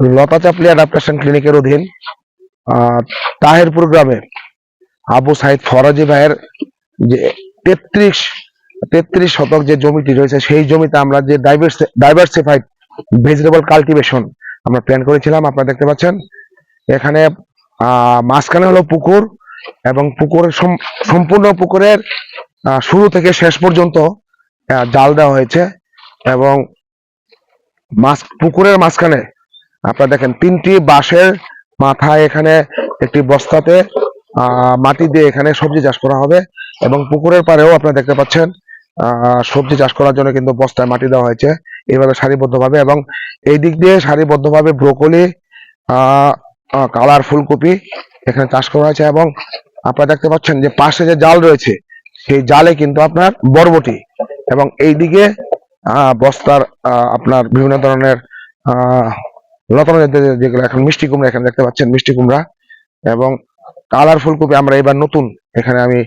লতা chapli adaptation ক্লিনিকের অধীন তাহেরপুর গ্রামে আবু সাইদ ফরাজি ভাইয়ের যে তেত্রিশ তেত্রিশ শতক যে জমিটি রয়েছে, সেই জমিতে আমরা যে ডাইভার্সিফাইড ভেজিটেবল কাল্টিভেশন আমরা প্ল্যান করেছিলাম, আপনারা দেখতে পাচ্ছেন। এখানে মাঝখানে হলো পুকুর এবং পুকুরের সম- সম্পূর্ণ পুকুরের শুরু থেকে শেষ পর্যন্ত জাল দেওয়া হয়েছে এবং মাছ পুকুরের মাঝখানে আপনারা দেখেন তিনটি বাঁশের মাথায় এখানে একটি বস্তাতে মাটি দিয়ে এখানে সবজি চাষ করা হবে এবং পুকুরের পাড়েও আপনারা দেখতে পাচ্ছেন সবজি চাষ করার জন্য কিন্তু বস্তায় মাটি দেওয়া হয়েছে। এইভাবে সারিবদ্ধভাবে এবং এই দিক দিয়ে সারিবদ্ধভাবে ব্রোকলি কালার ফুলকপি এখানে চাষ করা হয়েছে এবং আপনারা দেখতে পাচ্ছেন যে পাশে যে জাল রয়েছে সেই জালে কিন্তু আপনার বরবটি এবং এইদিকে আহ, বস্তার আপনার বিভিন্ন ধরনের লতানো যেগুলো এখন মিষ্টি কুমড়া এখানে দেখতে পাচ্ছেন, মিষ্টি কুমড়া এবং কালার ফুলকপি আমরা এবার নতুন এখানে আমি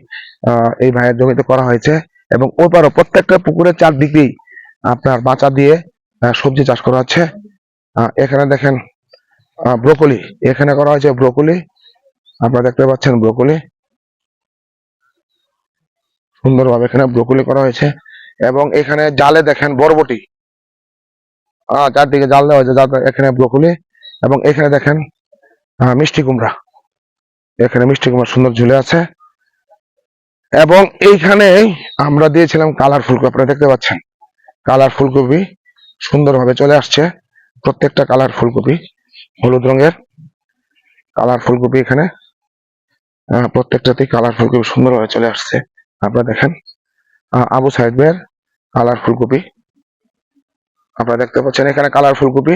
এই ভাইয়ের জমিতে করা হয়েছে এবং ওপারও প্রত্যেকটা পুকুরের চারদিকেই আপনার বাঁচা দিয়ে সবজি চাষ করা হচ্ছে। এখানে দেখেন ব্রোকলি। এখানে করা হয়েছে ব্রোকলি। আপনারা দেখতে পাচ্ছেন ব্রোকলি। সুন্দরভাবে এখানে ব্রোকলি করা হয়েছে। এবং এখানে জালে দেখেন বরবটি। চারদিকে জাল দেওয়া হয়েছে, যাতে এখানে ব্রোকলি এবং এখানে দেখেন মিষ্টি কুমড়া। এখানে মিষ্টি কুমড়া সুন্দর ঝুলে আছে। এবং এইখানে আমরা দিয়েছিলাম কালার ফুলকপি, আপনারা দেখতে পাচ্ছেন। কালার ফুলকপি সুন্দরভাবে চলে আসছে। প্রত্যেকটা কালার ফুলকপি, হলুদ রঙের কালার ফুলকপি এখানে প্রত্যেকটাতেই কালার ফুলকপি সুন্দরভাবে চলে আসছে। আপনারা দেখেন আবু সাহেবের কালার ফুলকপি। আপনারা দেখতে পাচ্ছেন এখানে কালারফুল কপি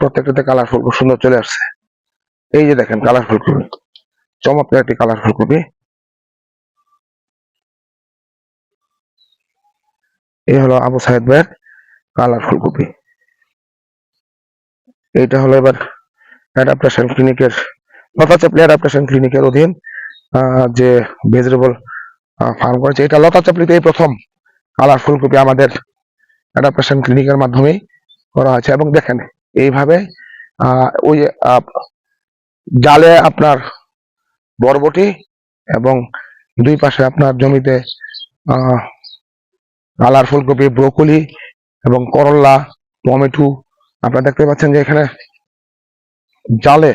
প্রত্যেকটাতে কালারফুল খুব সুন্দর চলে আসছে। এই যে দেখেন কালারফুল কপি চমৎকার একটি কালারফুল কপি এই হলো আবু সাহেদ ভাইয়ের কালার ফুলকপি। এইটা হলো এবার অ্যাডাপ্টেশন ক্লিনিকের লতা চাপলি অ্যাডাপ্টেশন ক্লিনিকের অধীন যে ভেজিটেবল ফার্ম করেছে। এটা লতা চাপলিতে এই প্রথম কালার ফুলকপি আমাদের অ্যাডাপ্টেশন ক্লিনিকের মাধ্যমে করা হয়েছে। এবং দেখেন, এইভাবে ওই জালে আপনার বরবটি এবং দুই পাশে আপনার জমিতে কালার ফুলকপি, ব্রোকলি এবং করল্লা টমেটো, আপনারা দেখতে পাচ্ছেন যে এখানে জালে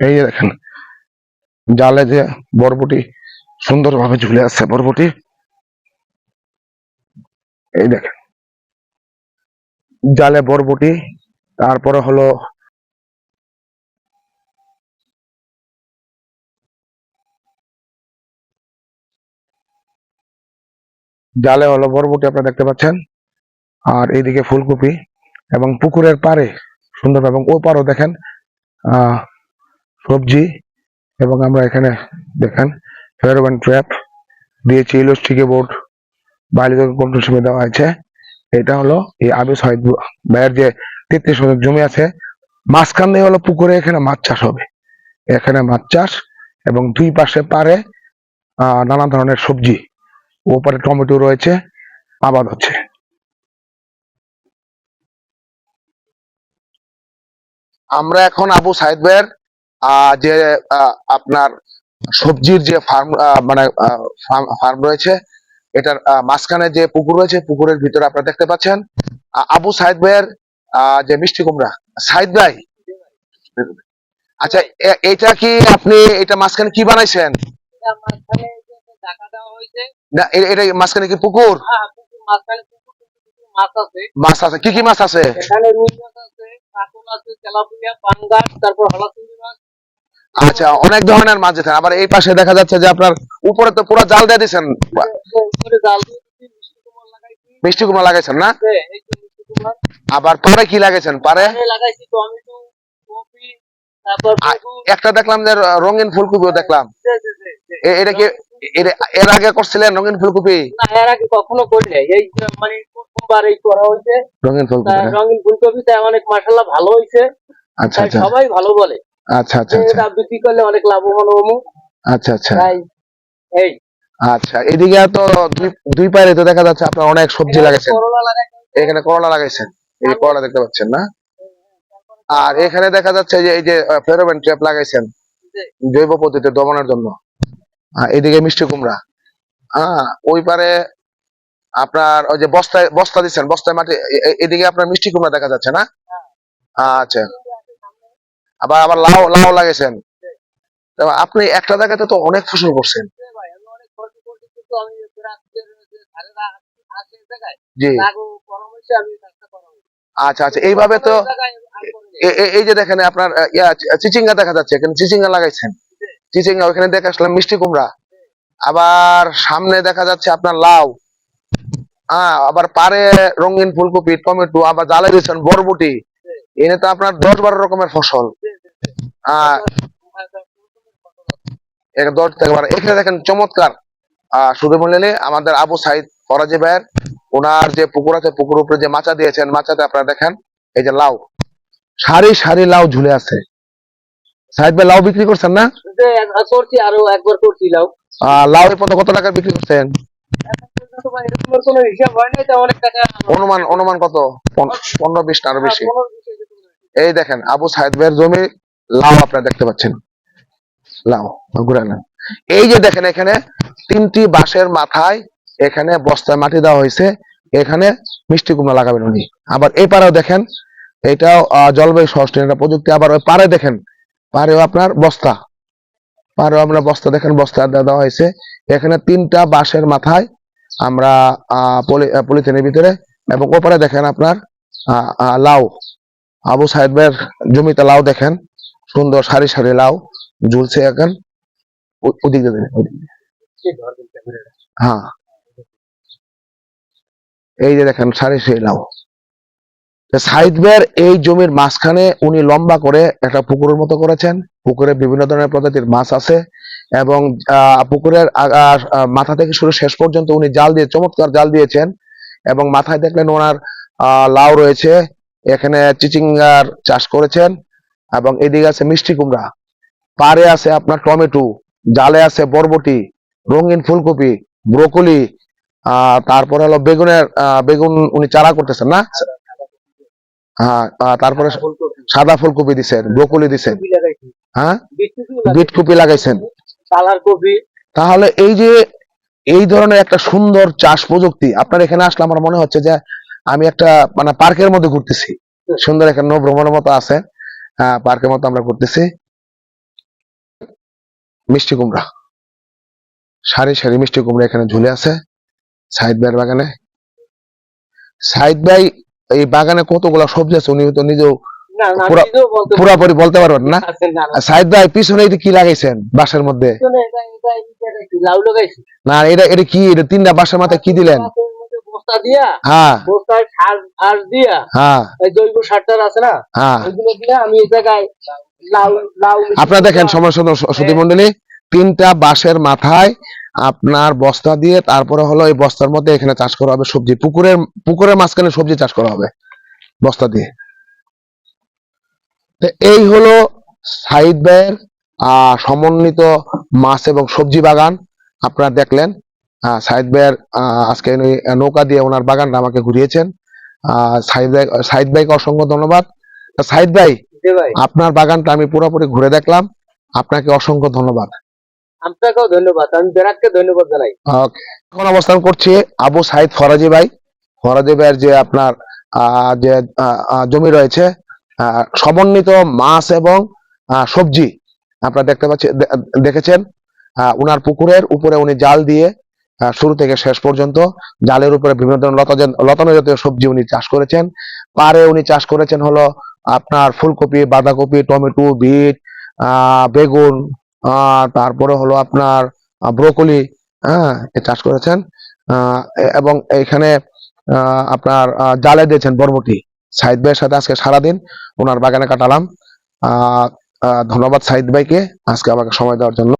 এই দেখেন, জালে যে বরবটি সুন্দরভাবে ঝুলে আছে, বরবটি। এই দেখেন, জালে বরবটি, তারপরে হলো জালে হলো বরবটি, আপনারা দেখতে পাচ্ছেন। আর এইদিকে ফুলকপি এবং পুকুরের পারে সুন্দর এবং ও পারও দেখেন, আহ সবজি এবং আমরা এখানে দেখেন ফেরোম্যান ট্র্যাপ দিয়েছি ইলোস্টিকে বোর্ড বাইরে কন্ট্রোল হিসেবে দেওয়া হয়েছে। এটা হলো এই আবিস হয় ভাইয়ের যে তেত্রিশ শতক জমি আছে, মাঝখান দিয়ে হলো পুকুরে এখানে মাছ চাষ হবে। এখানে মাছ চাষ এবং দুই পাশে পারে নানা ধরনের সবজি। ওপারে টমেটো রয়েছে, আবাদ হচ্ছে। আমরা এখন আবু সাইদ ভাইয়ের যে আপনার সবজির যে ফার্ম মানে ফার্ম রয়েছে এটার মাঝখানে যে পুকুর রয়েছে পুকুরের ভিতরে আপনারা দেখতে পাচ্ছেন আবু সাইদ ভাইয়ের যে মিষ্টি কুমড়া সাইদ ভাই আচ্ছা এটা কি আপনি এটা মাঝখানে কি বানাইছেন না এটা মাঝখানে কি পুকুর হ্যাঁ, মাছ আছে। কি কি মাছ আছে এখানে রুই মাছ আছে, কাতল আছে, তেলাপিয়া, পাঙ্গাস, তারপর মাছ। আচ্ছা অনেক ধরনের মাছ আছে। আবার এই পাশে দেখা যাচ্ছে যে আপনার উপরে তো পুরো জাল দিয়ে দিচ্ছেন মিষ্টি কুমড় লাগাইছেন না? আছে, এই যে মিষ্টি কুমড়। আবার পারে কি লাগাইছেন? পারে? একটা দেখলাম যে রঙিন ফুলকপিও দেখলাম। এটা কি এর- আগে করছিলেন রঙিন ফুলকপি? না, এর আগে কখনো করি নাই। এই মানে প্রথমবার এই করা হয়েছে। রঙিন ফুলকপি রঙিন ফুলকপি তাই অনেক মাসাল্লাহ ভালো হয়েছে। আচ্ছা আচ্ছা। সবাই ভালো বলে। আচ্ছা আচ্ছা আচ্ছা। বিক্রি করলে অনেক লাভবান হব। আচ্ছা আচ্ছা। তাই এই। আচ্ছা এদিকে তো দুই দুই পায়ে তো দেখা যাচ্ছে আপনার অনেক সবজি লাগাইছেন। এখানে করলা লাগাইছেন। এই করলা দেখতে পাচ্ছেন না? আর এখানে দেখা যাচ্ছে যে এই যে ফেরোমেন ট্র্যাপ লাগাইছেন জৈব পদ্ধতিতে দমনের জন্য। এদিকে মিষ্টি কুমড়া। হ্যাঁ ওই পারে আপনার ওই যে বস্তায় বস্তা দিচ্ছেন বস্তায় মাটি এদিকে আপনার মিষ্টি কুমড়া দেখা যাচ্ছে না? আচ্ছা। আবার আবার লাউ লাউ লাগাইছেন। তো আপনি একটা জায়গাতে তো অনেক ফসল করছেন। জি আচ্ছা আচ্ছা এইভাবে তো এই যে দেখেন আপনার চিচিঙ্গা দেখা যাচ্ছে এখানে চিচিঙ্গা লাগাইছেন। চিচিঙ্গা ওখানে দেখে আসলাম মিষ্টি কুমড়া। আবার সামনে দেখা যাচ্ছে আপনার লাউ। হ্যাঁ আবার পারে রঙিন ফুলকপি টমেটো আবার জালে দিয়েছেন বরবটি। এনে তো আপনার দশ বারো রকমের ফসল। দশ থেকে বারো এখানে দেখেন চমৎকার। শুধু বললে আমাদের আবু সাইদ ফরাজি ভাইয়ের ওনার যে পুকুর আছে পুকুর উপরে যে মাচা দিয়েছেন মাচাতে আপনারা দেখেন এই যে লাউ। সারি সারি লাউ ঝুলে আছে। সাইদ ভাই লাউ বিক্রি করছেন না? করছি আরও একবার আহ, লাউ। এ পর্যন্ত কত টাকা বিক্রি করছেন? হয় অনুমান অনুমান কত? পনেরো বিশ আরও বেশি। হয়েছে। এই দেখেন আবু ভাইয়ের জমি লাউ আপনারা দেখতে পাচ্ছেন। লাউ, ঘুরে নেন। এই যে দেখেন এখানে তিনটি বাঁশের মাথায় এখানে বস্তায় মাটি দেওয়া হয়েছে। এখানে মিষ্টি কুমড়া লাগাবেন উনি। আবার এই পারেও দেখেন, এটাও জলবায়ু একটা প্রযুক্তি। আবার ওই পারে দেখেন পারেও আপনার বস্তা। পারেও আপনার বস্তা দেখেন, বস্তা দেওয়া হয়েছে। এখানে তিনটা বাঁশের মাথায় আমরা পলিথিনের ভিতরে এবং ওপারে দেখেন আপনার লাউ। আবু সাহেবের জমিতে লাউ দেখেন। সুন্দর সারি সারি লাউ ঝুলছে এখন। ওদিক। হ্যাঁ। এই যে দেখেন, সারি সারি লাউ। সাইদ এই জমির মাঝখানে উনি লম্বা করে একটা পুকুরের মতো করেছেন। পুকুরে বিভিন্ন ধরনের প্রজাতির মাছ আছে এবং পুকুরের মাথা থেকে শুরু শেষ পর্যন্ত উনি জাল দিয়ে, চমৎকার জাল দিয়েছেন এবং মাথায় দেখলেন ওনার লাউ রয়েছে। এখানে চিচিঙ্গার চাষ করেছেন। এবং এদিকে আছে মিষ্টি কুমড়া। পারে আছে আপনার টমেটো জালে আছে বরবটি রঙিন ফুলকপি ব্রোকলি আহ তারপরে হলো বেগুনের বেগুন উনি চারা করতেছেন না? হ্যাঁ তারপরে সাদা ফুলকপি দিছেন ব্রোকলি দিছেন। হ্যাঁ? বিট কপি লাগাইছেন। তাহলে এই যে এই ধরনের একটা সুন্দর চাষ প্রযুক্তি আপনার এখানে আসলে আমার মনে হচ্ছে যে আমি একটা মানে পার্কের মধ্যে ঘুরতেছি। সুন্দর একটা নৌ ভ্রমণের মতো আছে। পার্কের মতো আমরা ঘুরতেছি। মিষ্টি কুমড়া। সারি সারি মিষ্টি কুমড়া এখানে ঝুলে আছে সাইদ ভাইয়ের বাগানে। সাইদ ভাই এই বাগানে কতগুলা সবজি আছে উনি তো নিজেও পুরাপুরি বলতে পারবেন না? না। সাইদ ভাই পিছনে এটা কি লাগাইছেন বাসার মধ্যে? না এটা এটা কি? এটা তিনটা বাসার মাথায় কি দিলেন? বস্তা দিয়া হ্যাঁ। বস্তায় সার আর দিয়া হ্যাঁ। এই জৈব সারটার আছে না? হ্যাঁ। ওইগুলো দিয়ে আমি এই জায়গায় লাউ লাউ আপনারা দেখেন সময় সুধী মন্ডলী তিনটা বাঁশের মাথায় আপনার বস্তা দিয়ে তারপরে হলো এই বস্তার মধ্যে এখানে চাষ করা হবে সবজি। পুকুরের পুকুরের মাঝখানে সবজি চাষ করা হবে বস্তা দিয়ে। এই হলো সাইদ ভাইয়ের আহ, সমন্বিত মাছ এবং সবজি বাগান। আপনারা দেখলেন সাইদ ভাইয়ের আজকে উনি নৌকা দিয়ে ওনার বাগানটা আমাকে ঘুরিয়েছেন। সাহিদ ভাই সাইদ ভাইকে অসংখ্য ধন্যবাদ। সাহিদ ভাই ভাই। আপনার বাগানটা আমি পুরোপুরি ঘুরে দেখলাম। আপনাকে অসংখ্য ধন্যবাদ। আপনাকেও ধন্যবাদ। আমি বেরাককে ধন্যবাদ জানাই। Okay. এখন অবস্থান করছি আবু সাইদ ফরাজি ভাই। ফরাজি ভাইয়ের যে আপনার আহ, যে জমি রয়েছে আহ, সমন্বিত মাছ এবং সবজি আপনারা দেখতে পাচ্ছেন দেখেছেন। উনার পুকুরের উপরে উনি জাল দিয়ে শুরু থেকে শেষ পর্যন্ত জালের উপরে বিভিন্ন ধরনের লতা লতানো জাতীয় সবজি উনি চাষ করেছেন। পারে উনি চাষ করেছেন হলো আপনার ফুলকপি, বাঁধাকপি, টমেটো, বিট বেগুন তারপরে হলো আপনার ব্রোকলি হ্যাঁ চাষ করেছেন। এবং এখানে আপনার জালে দিয়েছেন বরবটি। সাইদ ভাইয়ের সাথে আজকে সারাদিন ওনার বাগানে কাটালাম। ধন্যবাদ সাইদ ভাইকে আজকে আমাকে সময় দেওয়ার জন্য।